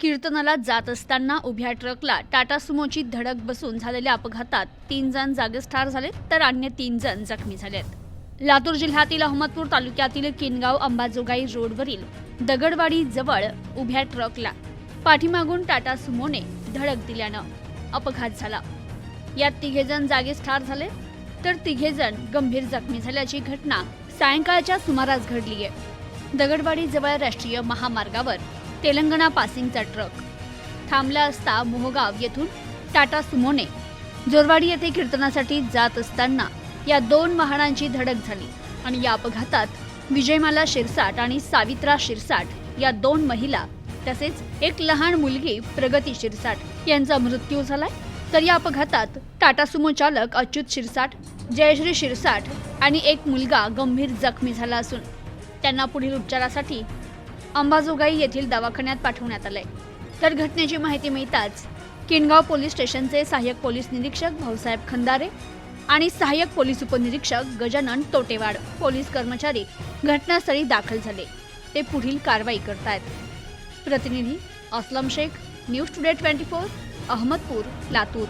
कीर्तनाला जात असताना उभ्या ट्रकला टाटा सुमोची धडक बसून झालेल्या अपघातात तीन जण जागीच ठार झाले तर अन्य तीन जण जखमी झालेत. लातूर जिल्ह्यातील अहमदपूर तालुक्यातील किनगाव अंबाजोगाई रोडवरील दगडवाडी जवळ उभ्या ट्रकला पाठीमागून टाटा सुमोने धडक दिल्यानं अपघात झाला. यात तिघेजण जागीच ठार झाले तर तिघेजण गंभीर जखमी झाल्याची घटना सायंकाळच्या सुमारास घडली आहे दगडवाडी जवळ राष्ट्रीय महामार्गावर तेलंगणा पासिंगचा ट्रक. थांबला असता मोहगाव येथून टाटा सुमोने. जोरवाडी येथे कीर्तनासाठी जात असताना या दोन वाहनांची धडक झाली आणि या अपघातात विजयमाला शिरसाट आणि सावित्रा शिरसाट या दोन महिला तसेच एक लहान मुलगी प्रगती शिरसाट यांचा मृत्यू झालाय. तर या अपघातात टाटा सुमो चालक अच्युत शिरसाट जयश्री शिरसाट आणि एक मुलगा गंभीर जखमी झाला असून त्यांना पुढील उपचारासाठी अंबाजोगाई येथील दवाखान्यात पाठवण्यात आलंय. तर घटनेची माहिती मिळताच किनगाव पोलीस स्टेशनचे सहाय्यक पोलीस निरीक्षक भाऊसाहेब खंदारे आणि सहाय्यक पोलीस उपनिरीक्षक गजानन तोटेवाड पोलीस कर्मचारी घटनास्थळी दाखल झाले. ते पुढील कारवाई करतायत. प्रतिनिधी Aslam Shaikh news today twenty four Ahmedpur Latur.